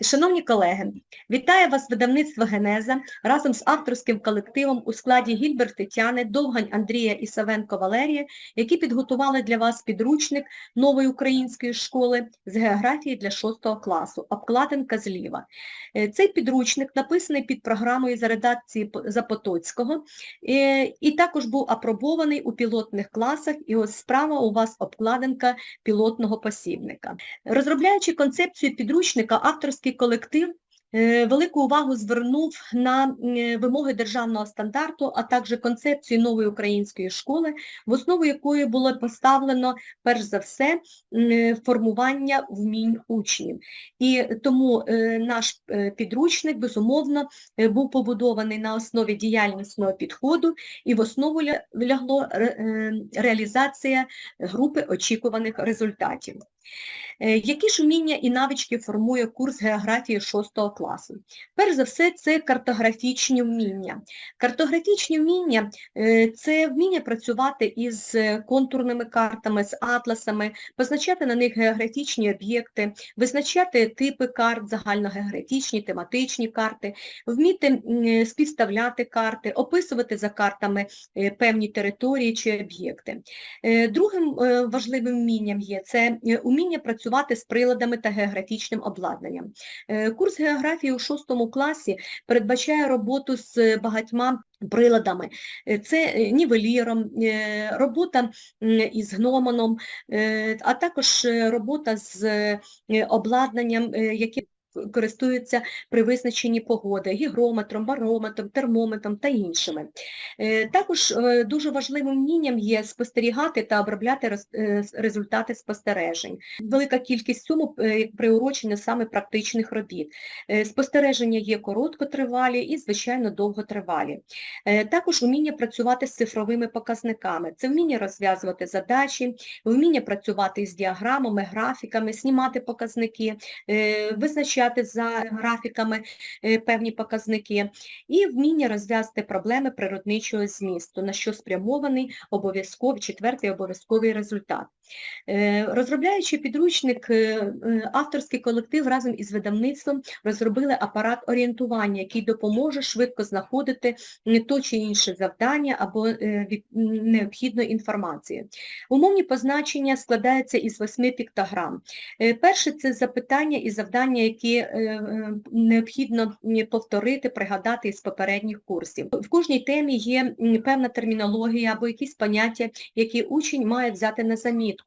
Шановні колеги, вітаю вас видавництво Генеза разом з авторським колективом у складі Гільберт Тетяни, Довгань Андрія і Савенко Валерія, які підготували для вас підручник нової української школи з географії для 6 класу, обкладинка зліва. Е, Цей підручник написаний під програмою за редакції Запотоцького е, і також був апробований у пілотних класах, і ось справа у вас обкладинка пілотного посібника. Розробляючи концепцію підручника, авторський колектив е, велику увагу звернув на е, вимоги державного стандарту, а також концепцію нової української школи, в основу якої було поставлено, перш за все, формування вмінь учнів. І тому е, наш е, підручник, безумовно, е, був побудований на основі діяльностного підходу, і в основу ля- лягло е, реалізація групи очікуваних результатів. Е, Які ж уміння і навички формує курс географії 6 класу? Перш за все, це картографічні вміння. Картографічні вміння е, – це вміння працювати із е, контурними картами, з атласами, позначати на них географічні об'єкти, визначати типи карт, загальногеографічні, тематичні карти, вміти співставляти карти, описувати за картами певні території чи об'єкти. Другим важливим вмінням є це е, уміння працювати з приладами та географічним обладнанням. Е, Курс географії у шостому класі передбачає роботу з багатьма приладами. Е, Це е, нівеліром, робота із гномоном, а також робота з обладнанням, яке користуються при визначенні погоди, гігрометром, барометром, термометром та іншими. Е, Також е, дуже важливим вмінням є спостерігати та обробляти е, результати спостережень. Велика кількість е, приурочена саме практичних робіт. Спостереження є короткотривалі і, звичайно, довготривалі. Також вміння працювати з цифровими показниками. Це вміння розв'язувати задачі, вміння працювати з діаграмами, графіками, знімати показники, е, визначати за графіками е, певні показники і вміння розв'язати проблеми природничого змісту, на що спрямований обов'язковий, четвертий обов'язковий результат. Е, Розробляючи підручник, е, е, авторський колектив разом із видавництвом розробили апарат орієнтування, який допоможе швидко знаходити то чи інше завдання або необхідну інформацію. Умовні позначення складаються із восьми піктограм. Перше – це запитання і завдання, які необхідно повторити, пригадати із попередніх курсів. В кожній темі є певна термінологія або якісь поняття, які учень має взяти на замітку,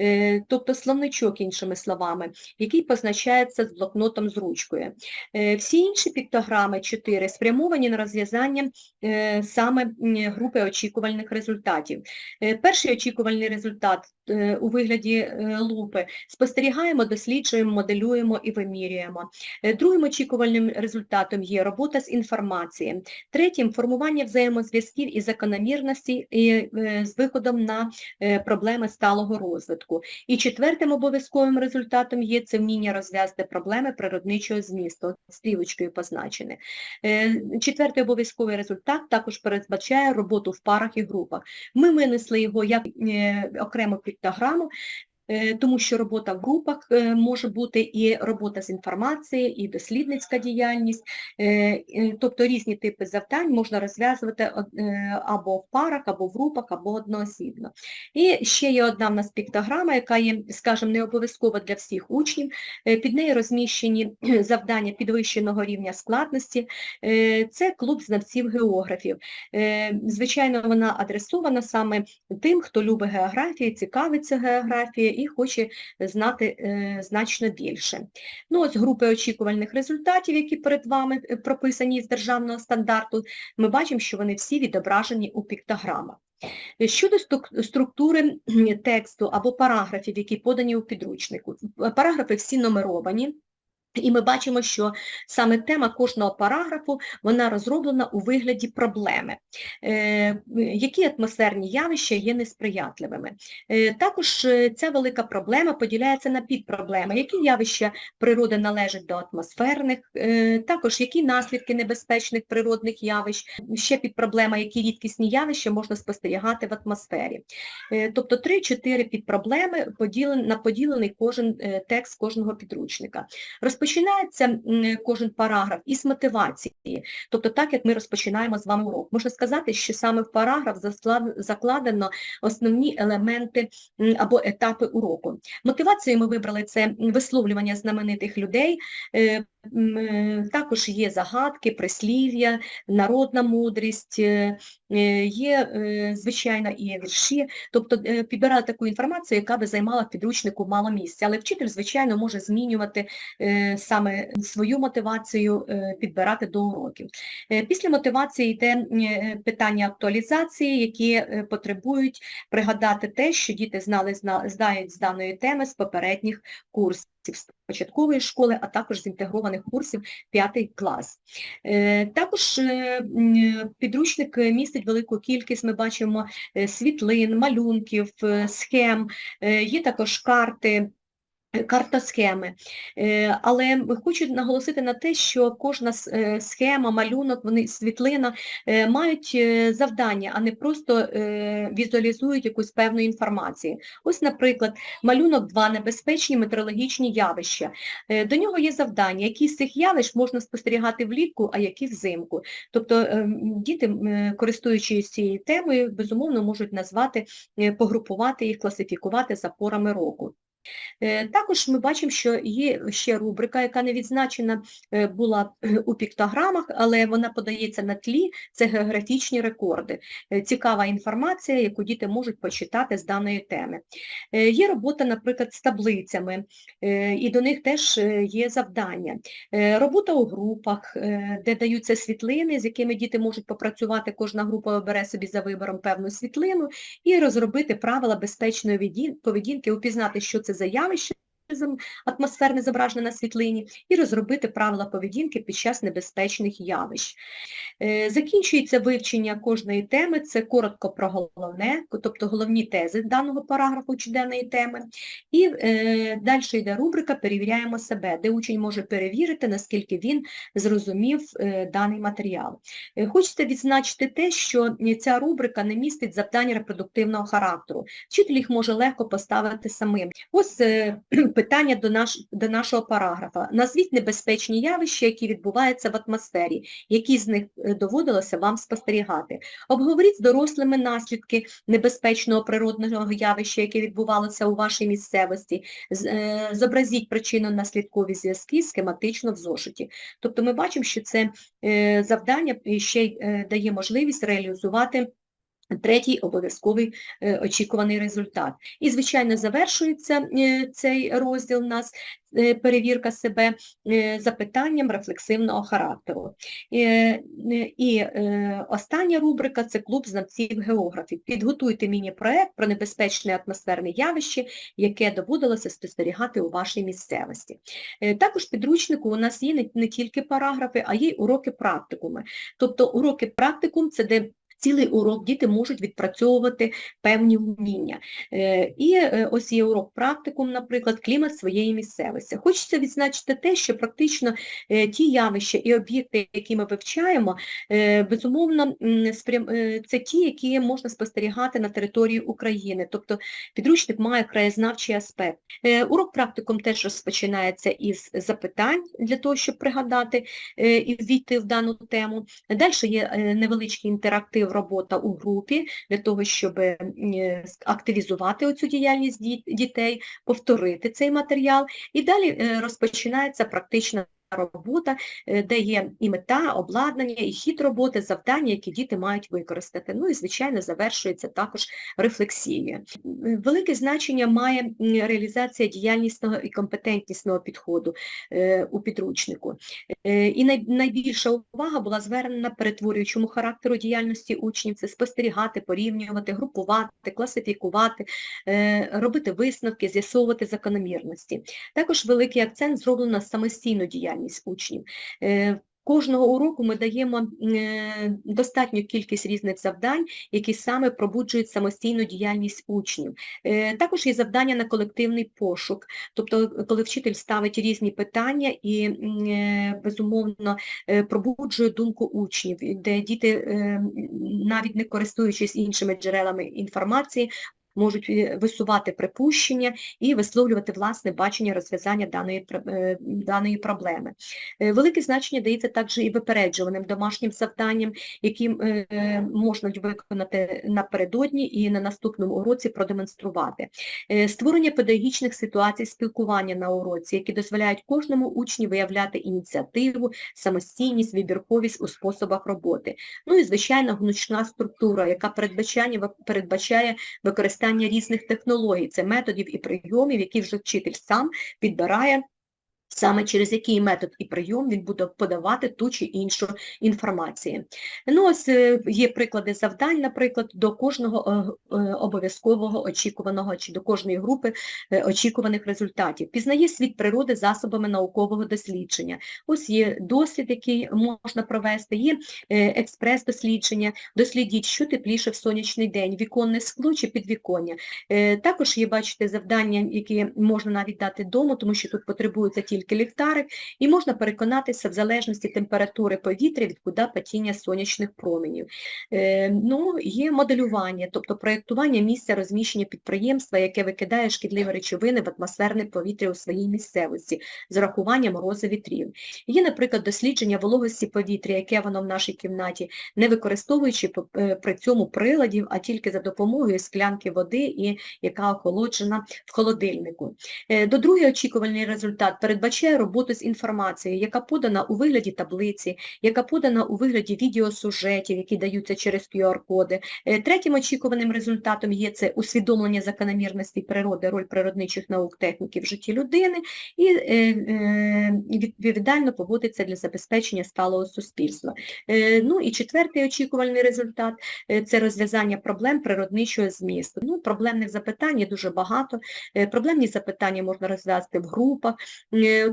е, тобто словничок, іншими словами, який позначається з блокнотом з ручкою. Е, Всі інші піктограми, чотири, спрямовані на розв'язання е, саме групи очікувальних результатів. Перший очікувальний результат у вигляді лупи спостерігаємо, досліджуємо, моделюємо і вимірюємо. Другим очікувальним результатом є робота з інформацією. Третім формування взаємозв'язків і закономірностей і, е, з виходом на проблеми сталого розвитку. І четвертим обов'язковим результатом є це вміння розв'язати проблеми природничого змісту, стрівочкою позначене. Е, Четвертий обов'язковий результат також передбачає роботу в парах і групах. Ми винесли його як е, окрему піктограму, тому що робота в групах е, може бути і робота з інформацією, і дослідницька діяльність, е, е, тобто різні типи завдань можна розв'язувати е, або в парах, або в групах, або одноосібно. І ще є одна в нас піктограма, яка є, скажімо, не обов'язкова для всіх учнів. Е, Під нею розміщені завдання підвищеного рівня складності. Е, Це клуб знавців географів. Е, Звичайно, вона адресована саме тим, хто любить географію, цікавиться географією і хоче знати е, значно більше. Ну, ось групи очікувальних результатів, які перед вами е, прописані з державного стандарту, ми бачимо, що вони всі відображені у піктограмах. Щодо структури тексту або параграфів, які подані у підручнику, е, параграфи всі нумеровані, і ми бачимо, що саме тема кожного параграфу, вона розроблена у вигляді проблеми. Е, Які атмосферні явища є несприятливими. Е, Також е, ця велика проблема поділяється на підпроблеми. Які явища природи належать до атмосферних, також які наслідки небезпечних природних явищ, ще підпроблема, які рідкісні явища можна спостерігати в атмосфері. Тобто 3-4 підпроблеми поділен, на поділений кожен текст кожного підручника. Розпочинається кожен параграф із мотивації, тобто так, як ми розпочинаємо з вами урок. Можна сказати, що саме в параграф закладено основні елементи або етапи уроку. Мотивацією ми вибрали це висловлювання знаменитих людей, е, е, також є загадки, прислів'я, народна мудрість, е, є, е, звичайно, і вірші, тобто е, підбирали таку інформацію, яка би займала в підручнику мало місця. Але вчитель, звичайно, може змінювати е, саме свою мотивацію, е, підбирати до уроків. Е, Після мотивації йде е, питання актуалізації, які е, потребують пригадати те, що діти знали, знають з даної теми з попередніх курсів з початкової школи, а також з інтегрованих курсів 5 клас. Е, Також е, підручник містить велику кількість, ми бачимо е, світлин, малюнків, е, схем, е, є також карти, е, картосхеми. Е, Але хочу наголосити на те, що кожна е, схема, малюнок, вони світлина е, мають е, завдання, а не просто е, візуалізують якусь певну інформацію. Ось, наприклад, малюнок 2 небезпечні метеорологічні явища. Е, До нього є завдання, які з цих явищ можна спостерігати влітку, а які взимку. Тобто е, діти, е, користуючись цією темою, безумовно можуть назвати, е, погрупувати їх, класифікувати за порами року. Е, Також ми бачимо, що є ще рубрика, яка не відзначена е, була е, у піктограмах, але вона подається на тлі, це географічні рекорди. Цікава інформація, яку діти можуть почитати з даної теми. Є робота, наприклад, з таблицями, і до них теж є завдання. Робота у групах, де даються світлини, з якими діти можуть попрацювати, кожна група обере собі за вибором певну світлину і розробити правила безпечної поведінки, упізнати, що це за явище зам- атмосферне зображене на світлині, і розробити правила поведінки під час небезпечних явищ. Е, Закінчується вивчення кожної теми, це коротко про головне, тобто головні тези даного параграфу чи даної теми. І е, далі йде рубрика «Перевіряємо себе», де учень може перевірити, наскільки він зрозумів е, даний матеріал. Е, Хочеться відзначити те, що ця рубрика не містить завдань репродуктивного характеру. Вчитель їх може легко поставити самим. Ось е, питання до, наш, до нашого параграфа. Назвіть небезпечні явища, які відбуваються в атмосфері, які з них е, доводилося вам спостерігати. Обговоріть з дорослими наслідки небезпечного природного явища, яке відбувалося у вашій місцевості. Е, Зобразіть причинно-наслідкові зв'язки схематично в зошиті. Тобто ми бачимо, що це е, завдання ще й дає можливість реалізувати Третій обов'язковий е, очікуваний результат. І, звичайно, завершується е, цей розділ у нас е, перевірка себе запитанням рефлексивного характеру. І остання рубрика – це клуб знавців географів. Підготуйте міні-проект про небезпечне атмосферне явище, яке доводилося спостерігати у вашій місцевості. Також в підручнику у нас є не тільки параграфи, а є уроки практикуми. Тобто уроки практикум – це де цілий урок діти можуть відпрацьовувати певні вміння. Е, І е, ось є урок практикум, наприклад, клімат своєї місцевості. Хочеться відзначити те, що практично е, ті явища і об'єкти, які ми вивчаємо, безумовно, це ті, які можна спостерігати на території України. Тобто підручник має краєзнавчий аспект. Урок практикум теж розпочинається із запитань для того, щоб пригадати і ввійти в дану тему. Далі є невеличкий інтерактив робота у групі для того, щоб е, активізувати оцю діяльність дітей, повторити цей матеріал. І далі е, розпочинається практична робота, е, де є і мета, обладнання, і хід роботи, завдання, які діти мають використати. Ну і, звичайно, завершується також рефлексією. Велике значення має реалізація діяльнісного і компетентнісного підходу е, у підручнику. Е, І найбільша увага була звернена перетворюючому характеру діяльності учнів, це спостерігати, порівнювати, групувати, класифікувати, робити висновки, з'ясовувати закономірності. Також великий акцент зроблено на самостійну діяльність учнів. Е, Кожного уроку ми даємо е, достатню кількість різних завдань, які саме пробуджують самостійну діяльність учнів. Е, Також є завдання на колективний пошук, тобто коли вчитель ставить різні питання і, безумовно, пробуджує думку учнів, де діти, навіть не користуючись іншими джерелами інформації, можуть висувати припущення і висловлювати власне бачення розв'язання даної, е, даної проблеми. Е, Велике значення дається також і випереджуваним домашнім завданням, які е, можна виконати напередодні і на наступному уроці продемонструвати. Створення педагогічних ситуацій спілкування на уроці, які дозволяють кожному учню виявляти ініціативу, самостійність, вибірковість у способах роботи. Ну і, звичайно, гнучна структура, яка передбачає, передбачає використання різних технологій, це методів і прийомів, які вже вчитель сам підбирає саме через який метод і прийом він буде подавати ту чи іншу інформацію. Ну, ось е, є приклади завдань, наприклад, до кожного е, е, обов'язкового очікуваного чи до кожної групи очікуваних результатів. Пізнає світ природи засобами наукового дослідження. Ось є дослід, який можна провести, є експрес-дослідження, дослідіть, що тепліше в сонячний день, віконне скло чи підвіконня. Також є, бачите, завдання, які можна навіть дати дому, тому що тут потребується тільки ліхтарик, і можна переконатися в залежності температури повітря від куди падіння сонячних променів. Е, Ну, є моделювання, тобто проєктування місця розміщення підприємства, яке викидає шкідливі речовини в атмосферне повітря у своїй місцевості з урахуванням морозу вітрів. Є, наприклад, дослідження вологості повітря, яке воно в нашій кімнаті, не використовуючи е, при цьому приладів, а тільки за допомогою склянки води, і яка охолоджена в холодильнику. Е, До другий очікуваний результат передбачає роботу з інформацією, яка подана у вигляді таблиці, яка подана у вигляді відеосюжетів, які даються через QR-коди. Е, Третім очікуваним результатом є це усвідомлення закономірностей природи, роль природничих наук, техніки в житті людини і е, е, відповідально поводиться для забезпечення сталого суспільства. Ну і четвертий очікувальний результат це розв'язання проблем природничого змісту. Ну, проблемних запитань є дуже багато. Проблемні запитання можна розв'язати в групах.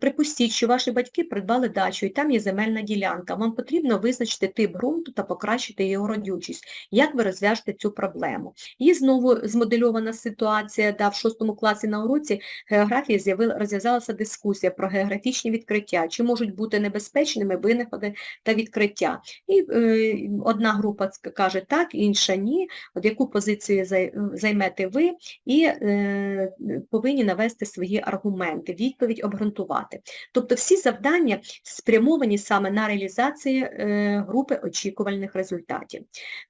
Припустіть, що ваші батьки придбали дачу, і там є земельна ділянка. Вам потрібно визначити тип ґрунту та покращити його родючість. Як ви розв'яжете цю проблему? Є знову змодельована ситуація, да, в шостому класі на уроці географії розв'язалася дискусія про географічні відкриття, чи можуть бути небезпечними винаходи та відкриття. І е, одна група каже так, інша ні. От яку позицію займете ви, і е, повинні навести свої аргументи, відповідь обґрунтувати. Тобто всі завдання спрямовані саме на реалізацію е, групи очікувальних результатів.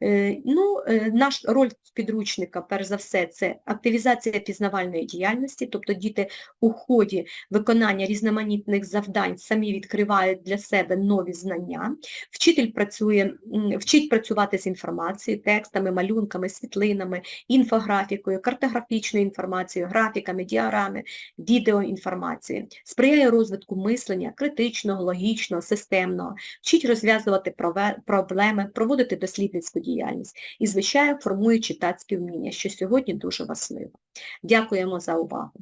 Е, ну, е, наш роль підручника, перш за все, це активізація пізнавальної діяльності, тобто діти у ході виконання різноманітних завдань самі відкривають для себе нові знання. Вчитель працює, вчить працювати з інформацією, текстами, малюнками, світлинами, інфографікою, картографічною інформацією, графіками, діарами, відеоінформацією, сприяє розвитку мислення критичного, логічного, системного, вчить розв'язувати проблеми, проводити дослідницьку діяльність і, звичайно, формує читацькі вміння, що сьогодні дуже важливо. Дякуємо за увагу.